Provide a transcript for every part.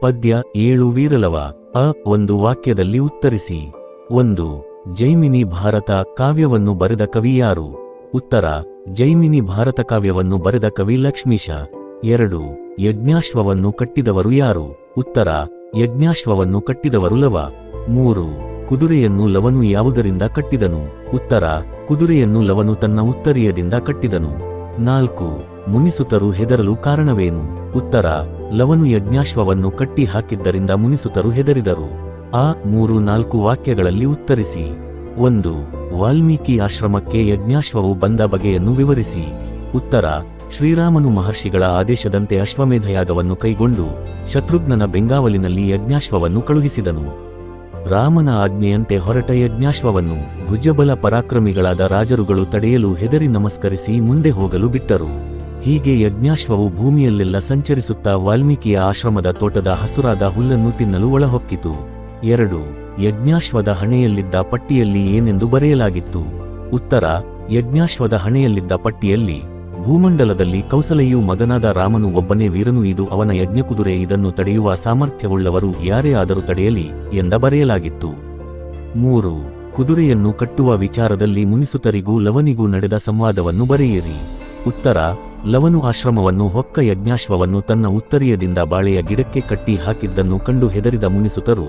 ಪದ್ಯ ಏಳು ವೀರಲವ. ಅ ಒಂದು ವಾಕ್ಯದಲ್ಲಿ ಉತ್ತರಿಸಿ. ಒಂದು, ಜೈಮಿನಿ ಭಾರತ ಕಾವ್ಯವನ್ನು ಬರೆದ ಕವಿ ಯಾರು? ಉತ್ತರ, ಜೈಮಿನಿ ಭಾರತ ಕಾವ್ಯವನ್ನು ಬರೆದ ಕವಿ ಲಕ್ಷ್ಮೀಶ. ಎರಡು, ಯಜ್ಞಾಶ್ವವನ್ನು ಕಟ್ಟಿದವರು ಯಾರು? ಉತ್ತರ, ಯಜ್ಞಾಶ್ವವನ್ನು ಕಟ್ಟಿದವರು ಲವ. ಮೂರು, ಕುದುರೆಯನ್ನು ಲವನು ಯಾವುದರಿಂದ ಕಟ್ಟಿದನು? ಉತ್ತರ, ಕುದುರೆಯನ್ನು ಲವನು ತನ್ನ ಉತ್ತರೀಯದಿಂದ ಕಟ್ಟಿದನು. ನಾಲ್ಕು, ಮುನಿಸುತರು ಹೆದರಲು ಕಾರಣವೇನು? ಉತ್ತರ ಲವನು ಯಜ್ಞಾಶ್ವವನ್ನು ಕಟ್ಟಿ ಹಾಕಿದ್ದರಿಂದ ಮುನಿಸುತರು ಹೆದರಿದರು. ಆ ಮೂರು ನಾಲ್ಕು ವಾಕ್ಯಗಳಲ್ಲಿ ಉತ್ತರಿಸಿ, ಒಂದು, ವಾಲ್ಮೀಕಿ ಆಶ್ರಮಕ್ಕೆ ಯಜ್ಞಾಶ್ವವು ಬಂದ ಬಗೆಯನ್ನು ವಿವರಿಸಿ. ಉತ್ತರ, ಶ್ರೀರಾಮನು ಮಹರ್ಷಿಗಳ ಆದೇಶದಂತೆ ಅಶ್ವಮೇಧಯಾಗವನ್ನು ಕೈಗೊಂಡು ಶತ್ರುಘ್ನನ ಬೆಂಗಾವಲಿನಲ್ಲಿ ಯಜ್ಞಾಶ್ವವನ್ನು ಕಳುಹಿಸಿದನು. ರಾಮನ ಆಜ್ಞೆಯಂತೆ ಹೊರಟ ಯಜ್ಞಾಶ್ವವನ್ನು ಭುಜಬಲ ಪರಾಕ್ರಮಿಗಳಾದ ರಾಜರುಗಳು ತಡೆಯಲು ಹೆದರಿ ನಮಸ್ಕರಿಸಿ ಮುಂದೆ ಹೋಗಲು ಬಿಟ್ಟರು. ಹೀಗೆ ಯಜ್ಞಾಶ್ವವು ಭೂಮಿಯಲ್ಲೆಲ್ಲ ಸಂಚರಿಸುತ್ತಾ ವಾಲ್ಮೀಕಿಯ ಆಶ್ರಮದ ತೋಟದ ಹಸುರಾದ ಹುಲ್ಲನ್ನು ತಿನ್ನಲು ಒಳಹೊಕ್ಕಿತು. ಎರಡು, ಯಜ್ಞಾಶ್ವದ ಹಣೆಯಲ್ಲಿದ್ದ ಪಟ್ಟಿಯಲ್ಲಿ ಏನೆಂದು ಬರೆಯಲಾಗಿತ್ತು. ಉತ್ತರ, ಯಜ್ಞಾಶ್ವದ ಹಣೆಯಲ್ಲಿದ್ದ ಪಟ್ಟಿಯಲ್ಲಿ, ಭೂಮಂಡಲದಲ್ಲಿ ಕೌಸಲೆಯು ಮಗನಾದ ರಾಮನು ಒಬ್ಬನೇ ವೀರನು ಇದು ಅವನ ಯಜ್ಞಕುದುರೆ ಇದನ್ನು ತಡೆಯುವ ಸಾಮರ್ಥ್ಯವುಳ್ಳವರು ಯಾರೇ ಆದರೂ ತಡೆಯಲಿ ಎಂದ ಬರೆಯಲಾಗಿತ್ತು. ಮೂರು, ಕುದುರೆಯನ್ನು ಕಟ್ಟುವ ವಿಚಾರದಲ್ಲಿ ಮುನಿಸುತರಿಗೂ ಲವನಿಗೂ ನಡೆದ ಸಂವಾದವನ್ನು ಬರೆಯಿರಿ. ಉತ್ತರ ಲವನು ಆಶ್ರಮವನ್ನು ಹೊಕ್ಕ ಯಜ್ಞಾಶ್ವವನ್ನು ತನ್ನ ಉತ್ತರೀಯದಿಂದ ಬಾಳೆಯ ಗಿಡಕ್ಕೆ ಕಟ್ಟಿ ಹಾಕಿದ್ದನ್ನು ಕಂಡು ಹೆದರಿದ ಮುನಿಸುತರು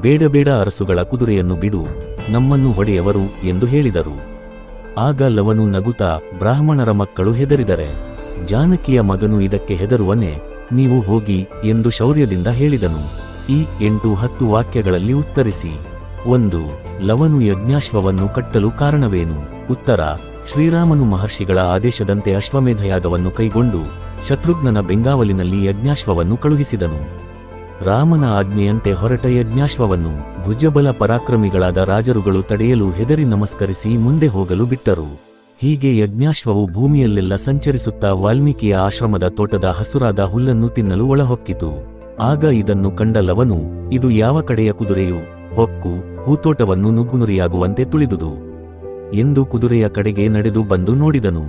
ಬೇಡಬೇಡ ಬೇಡ ಅರಸುಗಳ ಕುದುರೆಯನ್ನು ಬಿಡು, ನಮ್ಮನ್ನು ಹೊಡೆಯವರು ಎಂದು ಹೇಳಿದರು. ಆಗ ಲವನು ನಗುತ್ತಾ ಬ್ರಾಹ್ಮಣರ ಮಕ್ಕಳು ಹೆದರಿದರೆ, ಜಾನಕಿಯ ಮಗನು ಇದಕ್ಕೆ ಹೆದರುವನೆ, ನೀವು ಹೋಗಿ ಎಂದು ಶೌರ್ಯದಿಂದ ಹೇಳಿದನು. ಈ ಎಂಟು ಹತ್ತು ವಾಕ್ಯಗಳಲ್ಲಿ ಉತ್ತರಿಸಿ, ಒಂದು, ಲವನು ಯಜ್ಞಾಶ್ವವನ್ನು ಕಟ್ಟಲು ಕಾರಣವೇನು? ಉತ್ತರ ಶ್ರೀರಾಮನು ಮಹರ್ಷಿಗಳ ಆದೇಶದಂತೆ ಅಶ್ವಮೇಧಯಾಗವನ್ನು ಕೈಗೊಂಡು ಶತ್ರುಘ್ನನ ಬೆಂಗಾವಲಿನಲ್ಲಿ ಯಜ್ಞಾಶ್ವವನ್ನು ಕಳುಹಿಸಿದನು. ರಾಮನ ಆಜ್ಞೆಯಂತೆ ಹೊರಟ ಯಜ್ಞಾಶ್ವವನ್ನು ಭುಜಬಲ ಪರಾಕ್ರಮಿಗಳಾದ ರಾಜರುಗಳು ತಡೆಯಲು ಹೆದರಿ ನಮಸ್ಕರಿಸಿ ಮುಂದೆ ಹೋಗಲು ಬಿಟ್ಟರು. ಹೀಗೆ ಯಜ್ಞಾಶ್ವವು ಭೂಮಿಯಲ್ಲೆಲ್ಲ ಸಂಚರಿಸುತ್ತಾ ವಾಲ್ಮೀಕಿಯ ಆಶ್ರಮದ ತೋಟದ ಹಸುರಾದ ಹುಲ್ಲನ್ನು ತಿನ್ನಲು ಒಳಹೊಕ್ಕಿತು. ಆಗ ಇದನ್ನು ಕಂಡ ಇದು ಯಾವ ಕಡೆಯ ಕುದುರೆಯು? ಹೊಕ್ಕು, ಹೂತೋಟವನ್ನು ನುಗ್ಗುನುರಿಯಾಗುವಂತೆ ತುಳಿದುದು. ಎಂದು ಕುದುರೆಯ ಕಡೆಗೆ ನಡೆದು ಬಂದು ನೋಡಿದನು.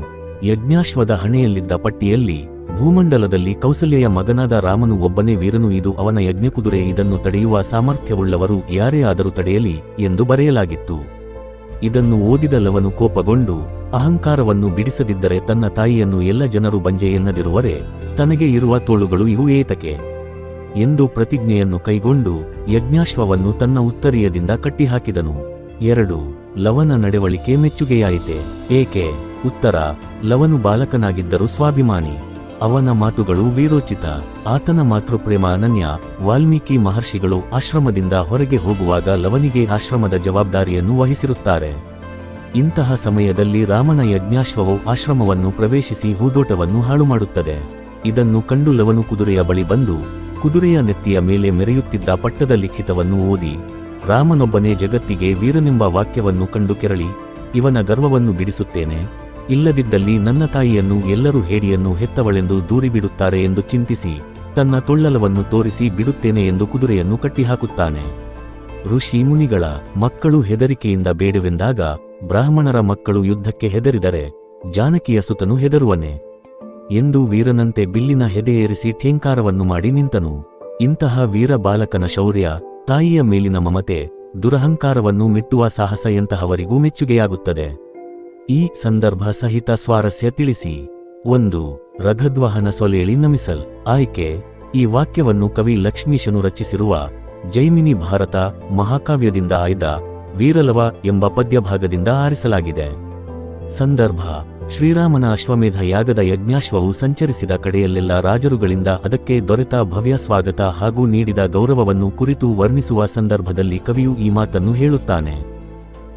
ಯಜ್ಞಾಶ್ವದ ಹಣೆಯಲ್ಲಿದ್ದ ಪಟ್ಟಿಯಲ್ಲಿ ಭೂಮಂಡಲದಲ್ಲಿ ಕೌಸಲ್ಯ ಮಗನಾದ ರಾಮನು ಒಬ್ಬನೇ ವೀರನು ಇದು ಅವನ ಯಜ್ಞಕುದುರೆ ಇದನ್ನು ತಡೆಯುವ ಸಾಮರ್ಥ್ಯವುಳ್ಳವರು ಯಾರೇ ಆದರೂ ತಡೆಯಲಿ ಎಂದು ಬರೆಯಲಾಗಿತ್ತು. ಇದನ್ನು ಓದಿದ ಲವನು ಕೋಪಗೊಂಡು ಅಹಂಕಾರವನ್ನು ಬಿಡಿಸದಿದ್ದರೆ ತನ್ನ ತಾಯಿಯನ್ನು ಎಲ್ಲ ಜನರು ಬಂಜೆ ಎನ್ನದಿರುವರೆ ತನಗೆ ಇರುವ ತೋಳುಗಳು ಇವು ಏತಕೆ? ಎಂದು ಪ್ರತಿಜ್ಞೆಯನ್ನು ಕೈಗೊಂಡು ಯಜ್ಞಾಶ್ವವನ್ನು ತನ್ನ ಉತ್ತರೀಯದಿಂದ ಕಟ್ಟಿಹಾಕಿದನು. ಎರಡು ಲವನ ನಡವಳಿಕೆ ಮೆಚ್ಚುಗೆಯಾಯಿತೆ. ಏಕೆ? ಉತ್ತರ, ಲವನು ಬಾಲಕನಾಗಿದ್ದರೂ ಸ್ವಾಭಿಮಾನಿ. ಅವನ ಮಾತುಗಳು ವೀರೋಚಿತ. ಆತನ ಮಾತೃಪ್ರೇಮ ಅನನ್ಯ. ವಾಲ್ಮೀಕಿ ಮಹರ್ಷಿಗಳು ಆಶ್ರಮದಿಂದ ಹೊರಗೆ ಹೋಗುವಾಗ ಲವನಿಗೆ ಆಶ್ರಮದ ಜವಾಬ್ದಾರಿಯನ್ನು ವಹಿಸಿರುತ್ತಾರೆ. ಇಂತಹ ಸಮಯದಲ್ಲಿ ರಾಮನ ಯಜ್ಞಾಶ್ವವು ಆಶ್ರಮವನ್ನು ಪ್ರವೇಶಿಸಿ ಹೂದೋಟವನ್ನು ಹಾಳು ಮಾಡುತ್ತದೆ ಇದನ್ನು ಕಂಡು ಲವನು ಕುದುರೆಯ ಬಳಿ ಬಂದು, ಕುದುರೆಯ ನೆತ್ತಿಯ ಮೇಲೆ ಮೆರೆಯುತ್ತಿದ್ದ ಪಟ್ಟದ ಲಿಖಿತವನ್ನು ಓದಿ ರಾಮನೊಬ್ಬನೇ ಜಗತ್ತಿಗೆ ವೀರನೆಂಬ ವಾಕ್ಯವನ್ನು ಕಂಡು ಕೆರಳಿ, ಇವನ ಗರ್ವವನ್ನು ಬಿಡಿಸುತ್ತೇನೆ. ಇಲ್ಲದಿದ್ದಲ್ಲಿ ನನ್ನ ತಾಯಿಯನ್ನು ಎಲ್ಲರೂ ಹೇಡಿಯನ್ನು ಹೆತ್ತವಳೆಂದು ದೂರಿಬಿಡುತ್ತಾರೆ ಎಂದು ಚಿಂತಿಸಿ, ತನ್ನ ತೊಳ್ಳಲವನ್ನು ತೋರಿಸಿ ಬಿಡುತ್ತೇನೆ ಎಂದು ಕುದುರೆಯನ್ನು ಕಟ್ಟಿಹಾಕುತ್ತಾನೆ. ಋಷಿ ಮುನಿಗಳ ಮಕ್ಕಳು ಹೆದರಿಕೆಯಿಂದ ಬೇಡವೆಂದಾಗ ಬ್ರಾಹ್ಮಣರ ಮಕ್ಕಳು ಯುದ್ಧಕ್ಕೆ ಹೆದರಿದರೆ ಜಾನಕಿಯ ಸುತನು ಹೆದರುವನೆ. ಎಂದು ವೀರನಂತೆ ಬಿಲ್ಲಿನ ಹೆದೆಯೇರಿಸಿ ಠೇಂಕಾರವನ್ನು ಮಾಡಿ ನಿಂತನು. ಇಂತಹ ವೀರ ಬಾಲಕನ ಶೌರ್ಯ ತಾಯಿಯ ಮೇಲಿನ ಮಮತೆ, ದುರಹಂಕಾರವನ್ನು ಮೆಟ್ಟುವ ಸಾಹಸ ಎಂತಹವರಿಗೂ ಮೆಚ್ಚುಗೆಯಾಗುತ್ತದೆ. ಈ ಸಂದರ್ಭ ಸಹಿತ ಸ್ವಾರಸ್ಯ ತಿಳಿಸಿ. ಒಂದು, ರಘದ್ವಾಹನ ಸೊಲೇಳಿ ನಮಿಸಲ್. ಆಯ್ಕೆ, ಈ ವಾಕ್ಯವನ್ನು ಕವಿ ಲಕ್ಷ್ಮೀಶನು ರಚಿಸಿರುವ ಜೈಮಿನಿ ಭಾರತ ಮಹಾಕಾವ್ಯದಿಂದ ಆಯ್ದ ವೀರಲವ ಎಂಬ ಪದ್ಯಭಾಗದಿಂದ ಆರಿಸಲಾಗಿದೆ. ಸಂದರ್ಭ ಶ್ರೀರಾಮನ ಅಶ್ವಮೇಧ ಯಾಗದ ಯಜ್ಞಾಶ್ವವು ಸಂಚರಿಸಿದ ಕಡೆಯಲ್ಲೆಲ್ಲ ರಾಜರುಗಳಿಂದ ಅದಕ್ಕೆ ದೊರೆತ ಭವ್ಯ ಸ್ವಾಗತ ಹಾಗೂ ನೀಡಿದ ಗೌರವವನ್ನು ಕುರಿತು ವರ್ಣಿಸುವ ಸಂದರ್ಭದಲ್ಲಿ ಕವಿಯು ಈ ಮಾತನ್ನು ಹೇಳುತ್ತಾನೆ.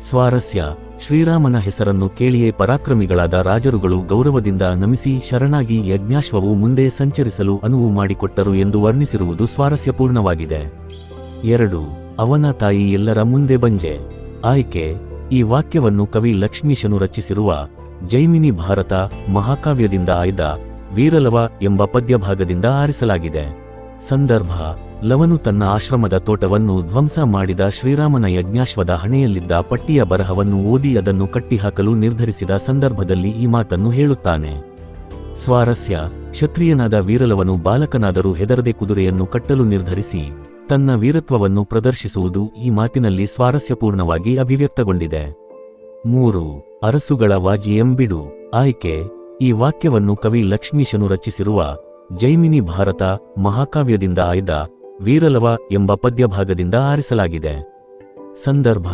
ಸ್ವಾರಸ್ಯ, ಶ್ರೀರಾಮನ ಹೆಸರನ್ನು ಕೇಳಿಯೇ ಪರಾಕ್ರಮಿಗಳಾದ ರಾಜರುಗಳು ಗೌರವದಿಂದ ನಮಿಸಿ ಶರಣಾಗಿ ಯಜ್ಞಾಶ್ವವು ಮುಂದೆ ಸಂಚರಿಸಲು ಅನುವು ಮಾಡಿಕೊಟ್ಟರು ಎಂದು ವರ್ಣಿಸಿರುವುದು ಸ್ವಾರಸ್ಯಪೂರ್ಣವಾಗಿದೆ. ಎರಡು, ಅವನ ತಾಯಿ ಎಲ್ಲರ ಮುಂದೆ ಬಂಜೆ. ಆಯ್ಕೆ, ಈ ವಾಕ್ಯವನ್ನು ಕವಿ ಲಕ್ಷ್ಮೀಶನು ರಚಿಸಿರುವ ಜೈಮಿನಿ ಭಾರತ ಮಹಾಕಾವ್ಯದಿಂದ ಆಯ್ದ ವೀರಲವ ಎಂಬ ಪದ್ಯಭಾಗದಿಂದ ಆರಿಸಲಾಗಿದೆ. ಸಂದರ್ಭ, ಲವನು ತನ್ನ ಆಶ್ರಮದ ತೋಟವನ್ನು ಧ್ವಂಸ ಮಾಡಿದ ಶ್ರೀರಾಮನ ಯಜ್ಞಾಶ್ವದ ಹಣೆಯಲ್ಲಿದ್ದ ಪಟ್ಟಿಯ ಬರಹವನ್ನು ಓದಿ ಅದನ್ನು ಕಟ್ಟಿಹಾಕಲು ನಿರ್ಧರಿಸಿದ ಸಂದರ್ಭದಲ್ಲಿ ಈ ಮಾತನ್ನು ಹೇಳುತ್ತಾನೆ. ಸ್ವಾರಸ್ಯ, ಕ್ಷತ್ರಿಯನಾದ ವೀರಲವನು ಬಾಲಕನಾದರೂ ಹೆದರದೆ ಕುದುರೆಯನ್ನು ಕಟ್ಟಲು ನಿರ್ಧರಿಸಿ ತನ್ನ ವೀರತ್ವವನ್ನು ಪ್ರದರ್ಶಿಸುವುದು ಈ ಮಾತಿನಲ್ಲಿ ಸ್ವಾರಸ್ಯಪೂರ್ಣವಾಗಿ ಅಭಿವ್ಯಕ್ತಗೊಂಡಿದೆ. ಮೂರು ಅರಸುಗಳ ವಾಜಿಯಂಬಿಡು. ಆಯ್ಕೆ, ಈ ವಾಕ್ಯವನ್ನು ಕವಿ ಲಕ್ಷ್ಮೀಶನು ರಚಿಸಿರುವ ಜೈಮಿನಿ ಭಾರತ ಮಹಾಕಾವ್ಯದಿಂದ ಆಯ್ದ ವೀರಲವ ಎಂಬ ಪದ್ಯಭಾಗದಿಂದ ಆರಿಸಲಾಗಿದೆ. ಸಂದರ್ಭ,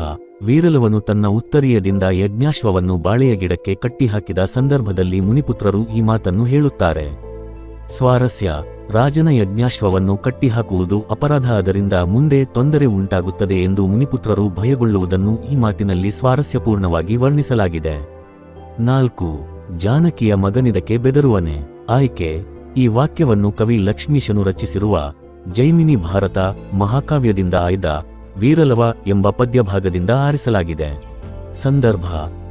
ವೀರಲವನು ತನ್ನ ಉತ್ತರೀಯದಿಂದ ಯಜ್ಞಾಶ್ವವನ್ನು ಬಾಳೆಯ ಗಿಡಕ್ಕೆ ಕಟ್ಟಿಹಾಕಿದ ಸಂದರ್ಭದಲ್ಲಿ ಮುನಿಪುತ್ರರು ಈ ಮಾತನ್ನು ಹೇಳುತ್ತಾರೆ. ಸ್ವಾರಸ್ಯ ರಾಜನ ಯಜ್ಞಾಶ್ವವನ್ನು ಕಟ್ಟಿಹಾಕುವುದು ಅಪರಾಧ ಅದರಿಂದ ಮುಂದೆ ತೊಂದರೆ ಉಂಟಾಗುತ್ತದೆ ಎಂದು ಮುನಿಪುತ್ರರು ಭಯಗೊಳ್ಳುವುದನ್ನು ಈ ಮಾತಿನಲ್ಲಿ ಸ್ವಾರಸ್ಯಪೂರ್ಣವಾಗಿ ವರ್ಣಿಸಲಾಗಿದೆ. ನಾಲ್ಕು, ಜಾನಕಿಯ ಮಗನಿದಕ್ಕೆ ಬೆದರುವನೆ. ಆಯ್ಕೆ, ಈ ವಾಕ್ಯವನ್ನು ಕವಿ ಲಕ್ಷ್ಮೀಶನು ರಚಿಸಿರುವ ಜೈಮಿನಿ ಭಾರತ ಮಹಾಕಾವ್ಯದಿಂದ ಆಯ್ದ ವೀರಲವ ಎಂಬ ಪದ್ಯಭಾಗದಿಂದ ಆರಿಸಲಾಗಿದೆ. ಸಂದರ್ಭ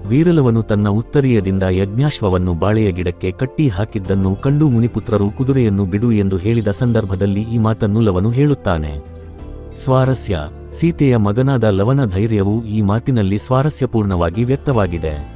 ವೀರಲವನು ತನ್ನ ಉತ್ತರೀಯದಿಂದ ಯಜ್ಞಾಶ್ವವನ್ನು ಬಾಳೆಯ ಗಿಡಕ್ಕೆ ಕಟ್ಟಿ ಹಾಕಿದ್ದನ್ನು ಕಂಡು ಮುನಿಪುತ್ರರು ಕುದುರೆಯನ್ನು ಬಿಡು ಎಂದು ಹೇಳಿದ ಸಂದರ್ಭದಲ್ಲಿ ಈ ಮಾತನ್ನು ಲವನು ಹೇಳುತ್ತಾನೆ. ಸ್ವಾರಸ್ಯ. ಸೀತೆಯ ಮಗನಾದ ಲವನ ಧೈರ್ಯವು ಈ ಮಾತಿನಲ್ಲಿ ಸ್ವಾರಸ್ಯಪೂರ್ಣವಾಗಿ ವ್ಯಕ್ತವಾಗಿದೆ.